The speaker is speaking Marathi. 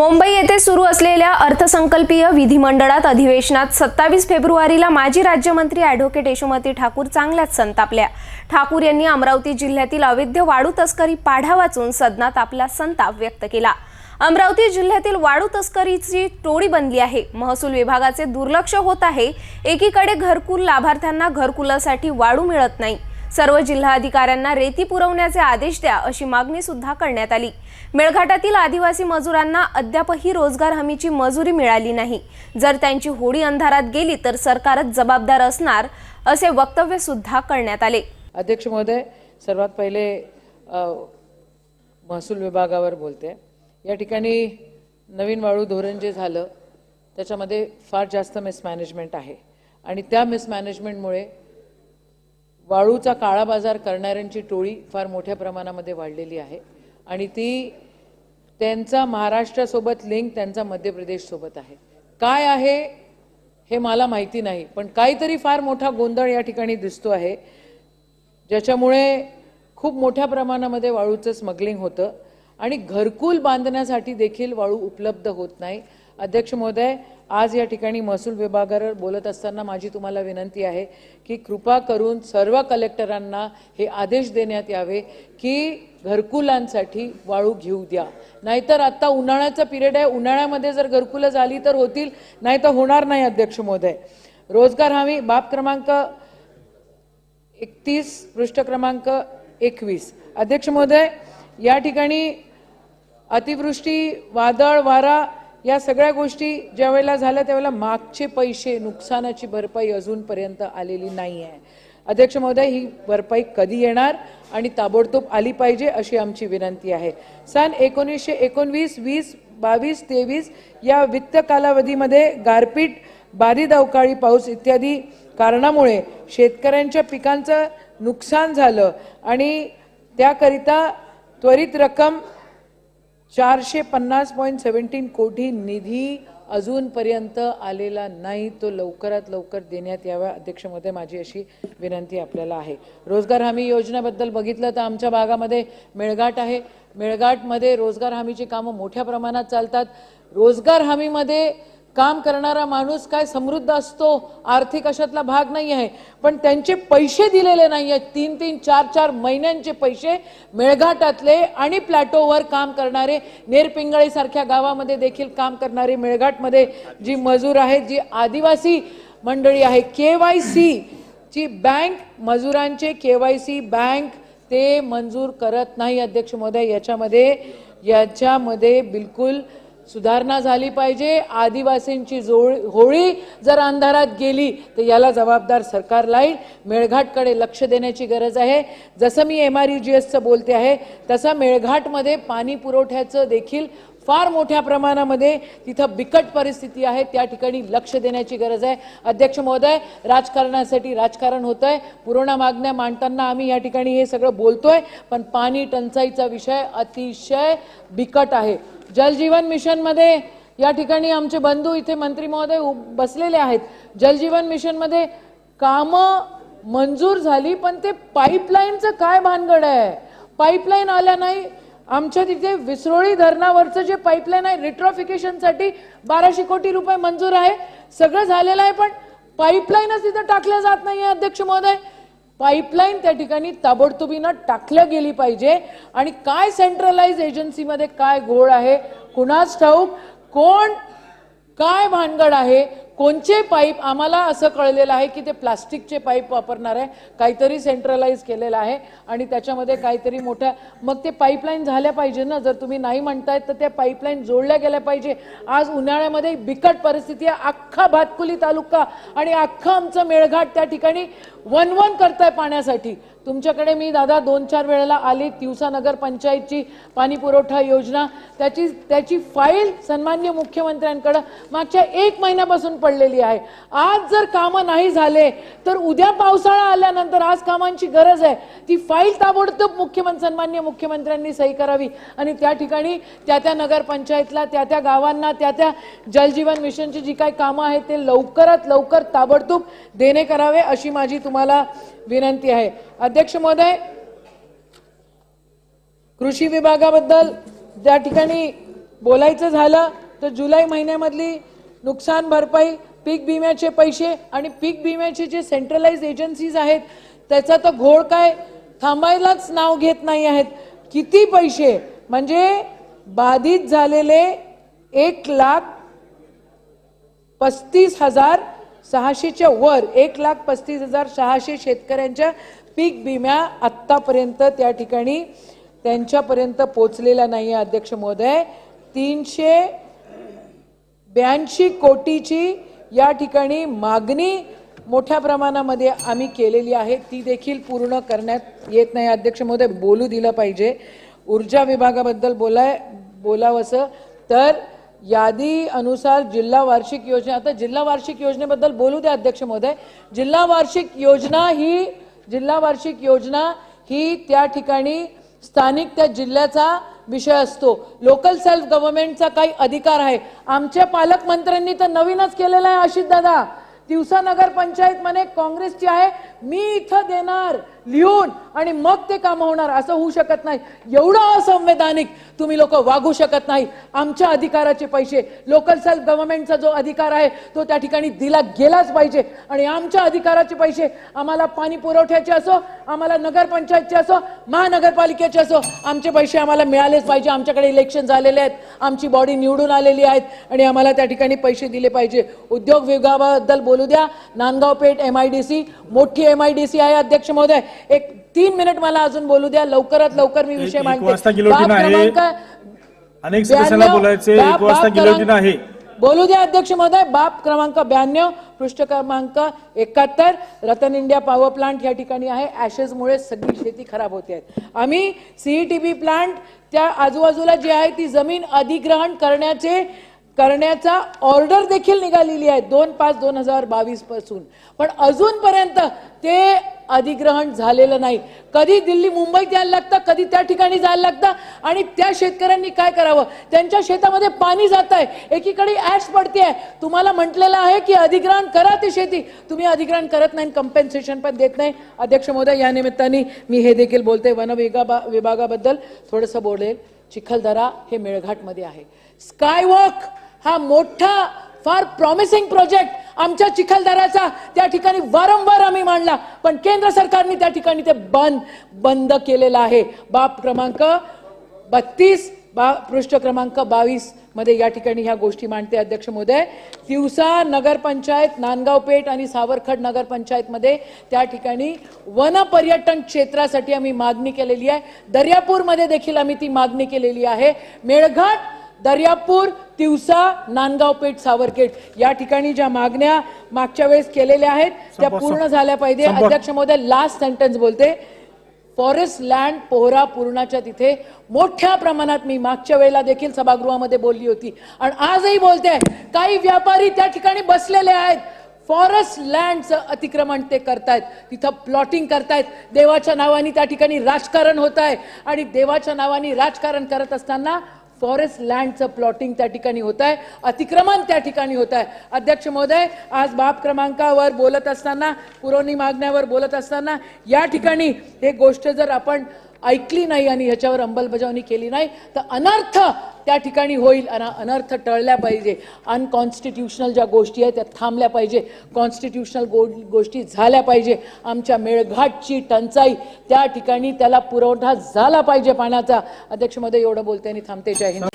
मुंबई येथे सुरू असलेल्या अर्थसंकल्पीय विधिमंडळात अधिवेशनात सत्तावीस फेब्रुवारीला माजी राज्यमंत्री ॲडव्होकेट यशोमती ठाकूर चांगल्याच संतापल्या. ठाकूर यांनी अमरावती जिल्ह्यातील अवैध वाळू तस्करी पाढा वाचून सदनात आपला संताप व्यक्त केला. अमरावती जिल्ह्यातील वाळू तस्करीची टोळी बनली आहे. महसूल विभागाचे दुर्लक्ष होत आहे. एकीकडे घरकुल लाभार्थ्यांना घरकुलासाठी वाळू मिळत नाही. सर्व जिल्हाधिकाऱ्यांना रेती पुरवण्याचे आदेश द्या अशी मागणी सुद्धा करण्यात आली. मेळघाटातील आदिवासी मजुरांना अद्यापही रोजगार हमीची मजुरी मिळाली नाही. जर त्यांची होडी अंधारात गेली तर सरकारच जबाबदार असणार असे वक्तव्य सुद्धा करण्यात आले. अध्यक्ष महोदय सर्वात पहिले महसूल विभागावर बोलते. या ठिकाणी नवीन वाळू धोरण जे झालं त्याच्यामध्ये फार जास्त मिसमॅनेजमेंट आहे. आणि त्या मिसमॅनेजमेंटमुळे वाळूचा काळा बाजार करणाऱ्यांची टोळी फार मोठ्या प्रमाणामध्ये वाढलेली आहे. आणि ती त्यांचा महाराष्ट्रासोबत लिंक त्यांचा मध्य प्रदेशसोबत आहे. काय आहे हे मला माहिती नाही पण काहीतरी फार मोठा गोंधळ या ठिकाणी दिसतो आहे ज्याच्यामुळे खूप मोठ्या प्रमाणामध्ये वाळूचं स्मगलिंग होतं. आणि घरकुल बांधण्यासाठी देखील वाळू उपलब्ध होत नाही. अध्यक्ष महोदय आज या ठिकाणी महसूल विभागावर बोलत असताना माझी तुम्हाला विनंती आहे की कृपा करून सर्व कलेक्टरांना हे आदेश देण्यात यावे की घरकुलांसाठी वाळू घेऊ द्या. नाहीतर आत्ता उन्हाळ्याचा पिरियड आहे उन्हाळ्यामध्ये जर घरकुलं झाली तर होतील नाही तर होणार नाही अध्यक्ष महोदय. रोजगार हमी बाब क्रमांक एकतीस पृष्ठ क्रमांक एकवीस. अध्यक्ष महोदय या ठिकाणी अतिवृष्टी वादळ वारा या सगळ्या गोष्टी ज्या वेळेला झाल्या त्यावेळेला मागचे पैसे नुकसानाची भरपाई अजूनपर्यंत आलेली नाही आहे अध्यक्ष महोदय ही भरपाई कधी येणार आणि ताबडतोब आली पाहिजे अशी आमची विनंती आहे. सन एकोणीसशे एकोणवीस वीस बावीस तेवीस या वित्त कालावधीमध्ये गारपीट बाधित अवकाळी पाऊस इत्यादी कारणामुळे शेतकऱ्यांच्या पिकांचं नुकसान झालं आणि त्याकरिता त्वरित रक्कम चारशे पन्नास पॉईंट सेवन्टीन कोटी निधी अजूनपर्यंत आलेला नाही. तो लवकरात लवकर देण्यात यावा अध्यक्ष महोदय माझी अशी विनंती आपल्याला आहे. रोजगार हमी योजनेबद्दल बघितलं तर आमच्या भागामध्ये मेळघाट आहे. मेळघाटमध्ये रोजगार हमीची कामं मोठ्या प्रमाणात चालतात. रोजगार हमीमध्ये काम करणारा माणूस काय समृद्ध असतो? आर्थिक अशातला भाग नाही आहे. पण त्यांचे पैसे दिलेले नाही आहेत. तीन तीन चार चार महिन्यांचे पैसे मेळघाटातले आणि प्लॅटोवर काम करणारे नेरपिंगळीसारख्या गावामध्ये देखील काम करणारे मेळघाटमध्ये जी मजूर आहेत जी आदिवासी मंडळी आहे के वाय सी ची बँक मजुरांचे के वाय सी बँक ते मंजूर करत नाही अध्यक्ष महोदय. याच्यामध्ये याच्यामध्ये बिलकुल सुधारणा झाली पाहिजे. आदिवासींची जोळ होळी जर अंधारात गेली तर याला जबाबदार सरकार लाईल. मेळघाटकडे लक्ष देण्याची गरज आहे. जसं मी एम आर यू जी एसचं बोलते आहे तसं मेळघाटमध्ये पाणी पुरवठ्याचं देखील फार मोठ्या प्रमाणामध्ये तिथं बिकट परिस्थिती आहे. त्या ठिकाणी लक्ष देण्याची गरज आहे. अध्यक्ष महोदय राजकारणासाठी राजकारण होत आहे पुरवणा मागण्या मांडताना आम्ही या ठिकाणी हे सगळं बोलतोय पण पाणी टंचाईचा विषय अतिशय बिकट आहे. जलजीवन मिशनमध्ये या ठिकाणी आमचे बंधू इथे मंत्री महोदय बसलेले आहेत. जलजीवन मिशनमध्ये कामं मंजूर झाली पण ते पाईपलाईनचं काय भानगड आहे? पाईपलाईन आल्या नाही आमच्या तिथे विसरोळी धरणावरचं जे पाईपलाईन आहे रिट्रॉफिकेशनसाठी बाराशे कोटी रुपये मंजूर आहे. सगळं झालेलं आहे पण पाईपलाईनच तिथं टाकल्या जात नाही आहे अध्यक्ष महोदय. पाईपलाईन त्या ठिकाणी ताबडतोबीनं टाकल्या गेली पाहिजे. आणि काय सेंट्रलाइज एजन्सीमध्ये काय घोळ आहे कुणाच ठाऊक? कोण काय भानगड आहे? कोणचे पाईप आम्हाला असं कळलेलं आहे की ते प्लास्टिकचे पाईप वापरणार आहे? काहीतरी सेंट्रलाइज केलेलं आहे आणि त्याच्यामध्ये काहीतरी मोठ्या मग ते पाईपलाईन झाल्या पाहिजे ना? जर तुम्ही नाही म्हणतायत तर त्या पाईपलाईन जोडल्या गेल्या पाहिजे. आज उन्हाळ्यामध्ये बिकट परिस्थिती आहे. अख्खा भातकुली तालुका आणि अख्खा आमचं मेळघाट त्या ठिकाणी वन वन करताय पाण्यासाठी. तुमच्याकडे मी दादा दोन चार वेळेला आली तिवसा नगर पंचायतची पाणी पुरवठा योजना. त्याची त्याची फाईल सन्मान्य मुख्यमंत्र्यांकडं मागच्या एक महिन्यापासून पडलेली आहे. आज जर कामं नाही झाले तर उद्या पावसाळा आल्यानंतर आज कामांची गरज आहे. ती फाईल ताबडतोब मुख्यमंत्री सन्मान्य मुख्यमंत्र्यांनी सही करावी. आणि त्या ठिकाणी त्या त्या नगरपंचायतला त्या त्या गावांना त्या त्या जलजीवन मिशनची जी काही कामं आहेत ते लवकरात लवकर ताबडतोब देणे करावे अशी माझी तुम्हाला विनंती आहे. अध्यक्ष महोदय कृषी विभागाबद्दल ज्या ठिकाणी बोलायचं झालं तर जुलै महिन्यामधली नुकसान भरपाई पीक विम्याचे पैसे आणि पीक विम्याचे जे सेंट्रलाइज एजन्सीज आहेत त्याचा तर घोळ काय थांबायलाच नाव घेत नाही आहेत. किती पैसे? म्हणजे बाधित झालेले एक लाख पस्तीस हजार सहाशेच्या वर एक लाख पस्तीस हजार सहाशे शेतकऱ्यांच्या पीक विम्या आत्तापर्यंत त्या ठिकाणी त्यांच्यापर्यंत पोचलेला नाही आहे अध्यक्ष महोदय. तीनशे ब्याऐंशी कोटीची या ठिकाणी मागणी मोठ्या प्रमाणामध्ये आम्ही केलेली आहे. ती देखील पूर्ण करण्यात येत नाही अध्यक्ष महोदय. बोलू दिलं पाहिजे. ऊर्जा विभागाबद्दल बोलाय बोलावंसं. तर यादी अनुसार जिल्हा वार्षिक योजना आता जिल्हा वार्षिक योजनेबद्दल बोलू द्या अध्यक्ष महोदय. जिल्हा वार्षिक योजना ही जिल्हा वार्षिक योजना ही त्या ठिकाणी स्थानिक त्या जिल्ह्याचा विषय असतो. लोकल सेल्फ गव्हर्नमेंटचा काही अधिकार आहे. आमच्या पालकमंत्र्यांनी तर नवीनच केलेला आहे आशिष दादा. दिवसा नगर पंचायत म्हणे काँग्रेसची आहे. मी इथं देणार लिहून आणि मग ते काम होणार असं होऊ शकत नाही. एवढं असंवैधानिक तुम्ही लोक वागू शकत नाही. आमच्या अधिकाराचे पैसे लोकल सेल्फ गव्हर्नमेंटचा जो अधिकार आहे तो त्या ठिकाणी दिला गेलाच पाहिजे. आणि आमच्या अधिकाराचे पैसे आम्हाला पाणी पुरवठ्याचे असो आम्हाला नगरपंचायतचे असो महानगरपालिकेचे असो आमचे पैसे आम्हाला मिळालेच पाहिजे. आमच्याकडे इलेक्शन झालेले आहेत आमची बॉडी निवडून आलेली आहेत आणि आम्हाला त्या ठिकाणी पैसे दिले पाहिजे. उद्योग विभागाबद्दल बोलू द्या. Nandgaon Peth M I D C मोठी एम आय डी सी आहे अध्यक्ष महोदय एक तीन मिनिट मला अजून बोलू द्या. लवकरात लवकर मी विषय मांडते. बोलू द्या अध्यक्ष महोदय. बाप क्रमांक ब्याण्णव पृष्ठ क्रमांक एकाहत्तर. रतन इंडिया पॉवर प्लांट या ठिकाणी आहे. ॲशेसमुळे सगळी शेती खराब होते आहे आम्ही सीईटीबी प्लांट त्या आजूबाजूला जी आहे ती जमीन अधिग्रहण करण्याचे करण्याचा ऑर्डर देखील निघालेली आहे दोन पाच दोन हजार बावीसपासून. पण अजूनपर्यंत ते अधिग्रहण झालेलं नाही. कधी दिल्ली मुंबईत यायला लागतं कधी त्या ठिकाणी जायला लागतं आणि त्या शेतकऱ्यांनी काय करावं? त्यांच्या शेतामध्ये पाणी जात आहे एकीकडे ऍड्स पडते आहे तुम्हाला म्हटलेलं आहे की अधिग्रहण करा ती शेती. तुम्ही अधिग्रहण करत नाही कम्पेन्सेशन पण देत नाही. अध्यक्ष महोदय या निमित्ताने मी हे देखील बोलते. वन विभागा विभागाबद्दल थोडंसं बोलेल. चिखलदरा हे मेळघाटमध्ये आहे. स्कायवॉक हा मोठा फार प्रॉमिसिंग प्रोजेक्ट आमच्या चिखलदराचा त्या ठिकाणी वारंवार आम्ही मांडला. पण केंद्र सरकारने त्या ठिकाणी ते बंद बंद केलेलं आहे. बाप क्रमांक बत्तीस बा पृष्ठ क्रमांक बावीसमध्ये या ठिकाणी ह्या गोष्टी मांडते अध्यक्ष महोदय. तिवसा नगरपंचायत नांदगाव पेठ आणि सावरखड नगरपंचायतमध्ये त्या ठिकाणी वन पर्यटन क्षेत्रासाठी आम्ही मागणी केलेली आहे. दर्यापूरमध्ये देखील आम्ही ती मागणी केलेली आहे. मेळघाट दर्यापूर तिवसा नांदगाव पेठ सावरखेड या ठिकाणी ज्या मागण्या मागच्या वेळेस केलेल्या आहेत त्या पूर्ण झाल्या पाहिजे. अध्यक्ष महोदय लास्ट सेंटेन्स बोलते. फॉरेस्ट लँड पोहरा पूर्णाच्या तिथे मोठ्या प्रमाणात मी मागच्या वेळेला देखील सभागृहामध्ये बोलली होती. आणि आजही बोलते काही व्यापारी त्या ठिकाणी बसलेले आहेत. फॉरेस्ट लँडचं अतिक्रमण ते करतायत. तिथं प्लॉटिंग करतायत. देवाच्या नावाने त्या ठिकाणी राजकारण होत आहे. आणि देवाच्या नावाने राजकारण करत असताना फॉरेस्ट लँडचं प्लॉटिंग त्या ठिकाणी होत आहे अतिक्रमण त्या ठिकाणी होत आहे अध्यक्ष महोदय आज बाप क्रमांकावर बोलत असताना पुरवणी मागण्यावर बोलत असताना या ठिकाणी हे गोष्ट जर आपण ऐकली नाही आणि ह्याच्यावर अंमलबजावणी केली नाही तर अनर्थ त्या ठिकाणी होईल. आणि अनर्थ टळल्या पाहिजे. अनकॉन्स्टिट्युशनल ज्या गोष्टी आहेत त्या थांबल्या पाहिजे. कॉन्स्टिट्युशनल गो गोष्टी झाल्या पाहिजे. आमच्या मेळघाटची टंचाई त्या ठिकाणी त्याला पुरवठा झाला पाहिजे पाण्याचा. अध्यक्षमध्ये एवढं बोलते आणि थांबते. जय हिंद.